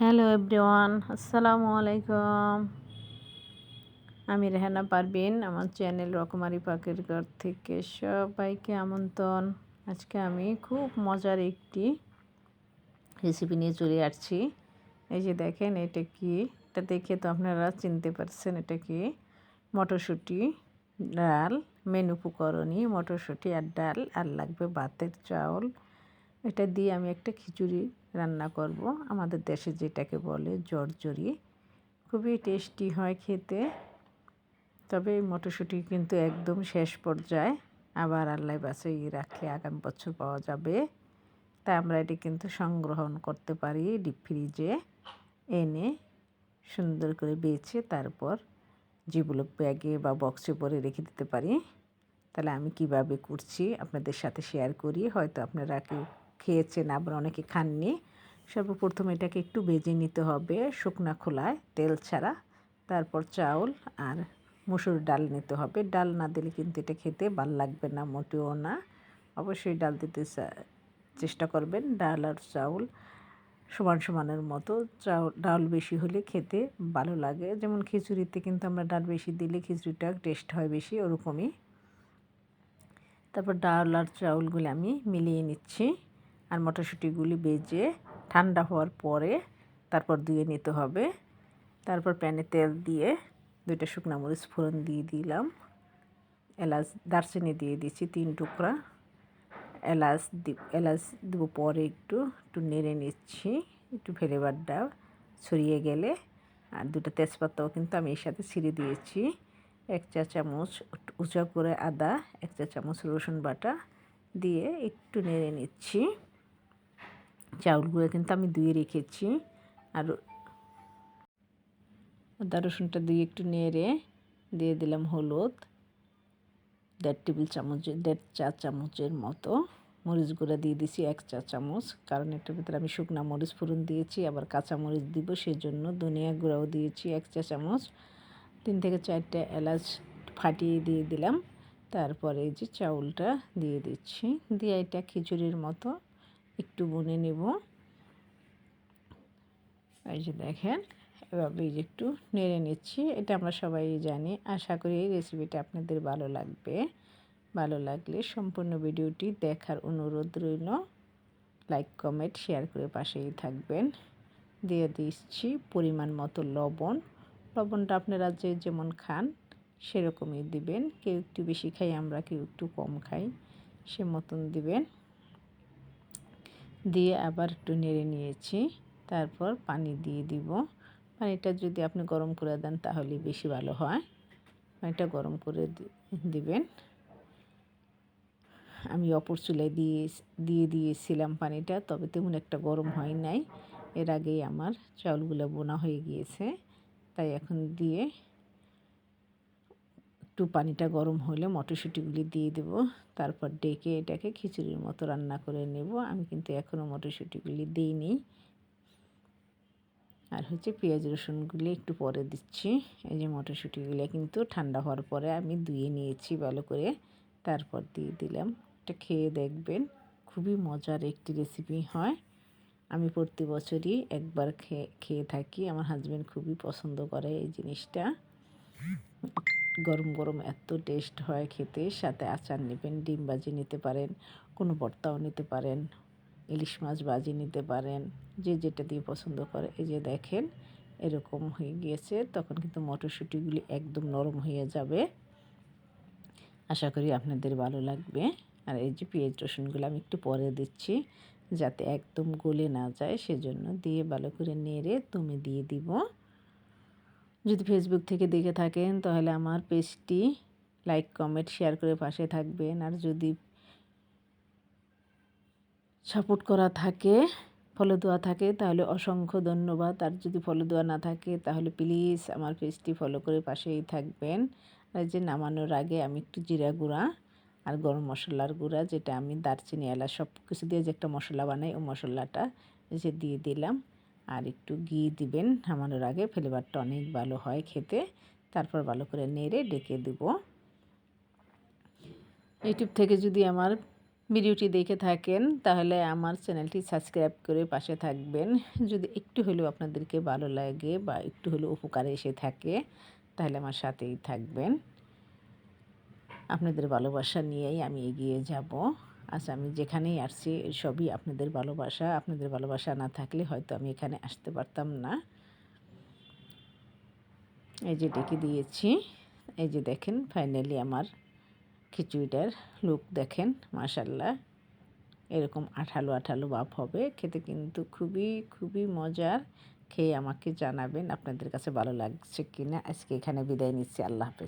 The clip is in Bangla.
হ্যালো এভরিওয়ান, আসসালামু আলাইকুম। আমি রেহানা পারবিন আমার চ্যানেল রকমারি পাকের ঘর থেকে সবাইকে আমন্ত্রণ। আজকে আমি খুব মজার একটি রেসিপি নিয়ে চলে আসছি। এই যে দেখেন, এটা কি? এটা দেখে তো আপনারা চিনতে পারছেন, এটা কি? মটরশুঁটি, ডাল, মেন উপকরণী মটরশুঁটি আর ডাল, আর লাগবে ভাতের চাউল। এটা দিয়ে আমি একটা খিচুড়ি রান্না করব। আমাদের দেশে যেটাকে বলে জর্জরি। খুবই টেস্টি হয় খেতে। তবে মটরশুঁটি কিন্তু একদম শেষ পর্যায়ে আবার আল্লাহ বাসে রাখলে আগামী বছর পাওয়া যাবে। তাই আমরা এটি কিন্তু সংগ্রহণ করতে পারি ডিপ ফ্রিজে। এনে সুন্দর করে বেছে তারপর যেগুলো ব্যাগে বা বক্সে পরে রেখে দিতে পারি। তাহলে আমি কীভাবে করছি আপনাদের সাথে শেয়ার করি। হয়তো আপনারা কেউ খেয়েছেন, আবার অনেকে খাননি। সর্বপ্রথম এটাকে একটু ভেজে নিতে হবে শুকনা খোলায়, তেল ছাড়া। তারপর চাউল আর মুসুর ডাল নিতে হবে। ডাল না দিলে কিন্তু এটা খেতে ভালো লাগবে না, মোটেও না। অবশ্যই ডাল দিতে চেষ্টা করবেন। ডাল আর চাউল সমান সমানের মতো। চাউল ডাল বেশি হলে খেতে ভালো লাগে। যেমন খিচুড়িতে কিন্তু আমরা ডাল বেশি দিলে খিচুড়িটা টেস্ট হয় বেশি, ওরকমই। তারপর ডাল আর চাউলগুলো আমি মিলিয়ে নিচ্ছি। আর মটরশুঁটিগুলি বেজে ঠান্ডা হওয়ার পরে তারপর দিয়ে নিতে হবে। তারপর প্যানে তেল দিয়ে দুইটা শুকনো মরিচ ফোড়ন দিয়ে দিলাম। এলাচ, দারচিনি দিয়ে দিচ্ছি তিন টুকরা। এলাচ দি, এলাচ দেবো পরে একটু একটু নেড়ে নিচ্ছি, একটু ফ্লেভারটা ছড়িয়ে গেলে। আর দুটো তেজপাতাও কিন্তু আমি এর সাথে ছিঁড়ে দিয়েছি। এক চা চামচ উঁচা করে আদা, এক চা চামচ রসুন বাটা দিয়ে একটু নেড়ে নিচ্ছি। চাউলগুলো কিন্তু আমি ধুয়ে রেখেছি। আর আদা রসুনটা দিয়ে একটু নেড়ে দিয়ে দিলাম হলুদ। দেড় টেবিল চামচ, দেড় চা চামচের মতো মরিচ গুঁড়া দিয়ে দিছি, এক চা চামচ। কারণ এটার ভিতরে আমি শুকনা মরিচ ফুরন দিয়েছি, আবার কাঁচা মরিচ দিব সেই জন্য ধনিয়া গুঁড়াও দিয়েছি, এক চা চামচ। তিন থেকে চারটে এলাচ ফাটিয়ে দিয়ে দিলাম। তারপরে এই যে চাউলটা দিয়ে দিচ্ছি। দিয়ে এটা খিচুড়ির মতো একটু বুনে নেব। এই যে দেখেন, এভাবে যে একটু নেড়ে নিচ্ছি। এটা আমরা সবাই জানি। আশা করি এই রেসিপিটা আপনাদের ভালো লাগবে। ভালো লাগলে সম্পূর্ণ ভিডিওটি দেখার অনুরোধ রইল। লাইক কমেন্ট শেয়ার করে পাশেই থাকবেন। দিয়ে দিচ্ছি পরিমাণ মতো লবণ। লবণটা আপনারা যে যেমন খান সেরকমই দিবেন। কেউ একটু বেশি খাই, আমরা কেউ একটু কম খাই, সে মতন দিবেন। দিয়ে আবার একটু নেড়ে নিয়েছি। তারপর পানি দিয়ে দিব। পানিটা যদি আপনি গরম করে দেন তাহলে বেশি ভালো হয়। পানিটা গরম করে দিবেন। আমি অপর চুলায় দিয়ে দিয়ে দিয়েছিলাম পানিটা, তবে তেমন একটা গরম হয় নাই। এর আগেই আমার চাউলগুলো বোনা হয়ে গিয়েছে। তাই এখন দিয়ে একটু পানিটা গরম হলে মটরশুঁটিগুলি দিয়ে দেব। তারপর ডেকে এটাকে খিচুড়ির মতো রান্না করে নেব। আমি কিন্তু এখনও মটরশুঁটিগুলি দিইনি। আর হচ্ছে পেঁয়াজ রসুনগুলি একটু পরে দিচ্ছি। এই যে মটরশুঁটিগুলি কিন্তু ঠান্ডা হওয়ার পরে আমি ধুয়ে নিয়েছি ভালো করে। তারপর দিয়ে দিলাম। এটা খেয়ে দেখবেন খুবই মজার একটি রেসিপি হয়। আমি প্রতি বছরই একবার খেয়ে খেয়ে থাকি। আমার হাজব্যান্ড খুবই পছন্দ করে এই জিনিসটা। গরম গরম এত টেস্ট হয় খেতে, সাথে আচার নেবেন, ডিম বাজি নিতে পারেন, কোনো ভর্তাও নিতে পারেন, ইলিশ মাছ বাজি নিতে পারেন, যে যেটা দিয়ে পছন্দ করে। এই যে দেখেন, এরকম হয়ে গিয়েছে, তখন কিন্তু মটরশুঁটিগুলি একদম নরম হয়ে যাবে। আশা করি আপনাদের ভালো লাগবে। আর এই যে পেঁয়াজ রসুনগুলো আমি একটু পরে দিচ্ছি, যাতে একদম গলে না যায়, সেজন্য দিয়ে ভালো করে নেড়ে তুমি দিয়ে দিব। যদি ফেসবুক থেকে দেখে থাকেন, তাহলে আমার পেজটি লাইক কমেন্ট শেয়ার করে পাশে থাকবেন। আর যদি সাপোর্ট করা থাকে ফলো দেওয়া থাকে, তাহলে অসংখ্য ধন্যবাদ। আর যদি ফলো দেওয়া না থাকে, তাহলে প্লিজ আমার পেজটি ফলো করে পাশেই থাকবেন। আর যে নামানোর আগে আমি একটু জিরা গুঁড়া আর গরম মশলার গুঁড়া, যেটা আমি দারচিনি, এলাচ সব কিছু দিয়ে যে একটা মশলা বানাই ও মশলাটা যে দিয়ে দিলাম। আর একটু ঘি দিবেন। নামানোর আগে ফ্লেভারটা অনেক ভালো হয় খেতে। তারপর ভালো করে নেড়ে ডেকে দেব। ইউটিউব থেকে যদি আমার ভিডিওটি দেখে থাকেন, তাহলে আমার চ্যানেলটি সাবস্ক্রাইব করে পাশে থাকবেন। যদি একটু হলেও আপনাদেরকে ভালো লাগে বা একটু হলেও উপকারে এসে থাকে, তাহলে আমার সাথেই থাকবেন। আপনাদের ভালোবাসা নিয়েই আমি এগিয়ে যাব। আজ আমি যেখানেই আসছি, সবই আপনাদের ভালোবাসা। আপনাদের ভালোবাসা না থাকলে হয়তো আমি এখানে আসতে পারতাম না। এই যে ডেকে দিয়েছি। এই যে দেখেন ফাইনালি আমার খিচুড়িটার লুক দেখেন মাশাল্লাহ এরকম আঠালো আঠালো ভাব হবে। খেতে কিন্তু খুবই খুবই মজার। খেয়ে আমাকে জানাবেন আপনাদের কাছে ভালো লাগছে কি না আজকে এখানে বিদায় নিচ্ছি। আল্লাহ হাফেজ।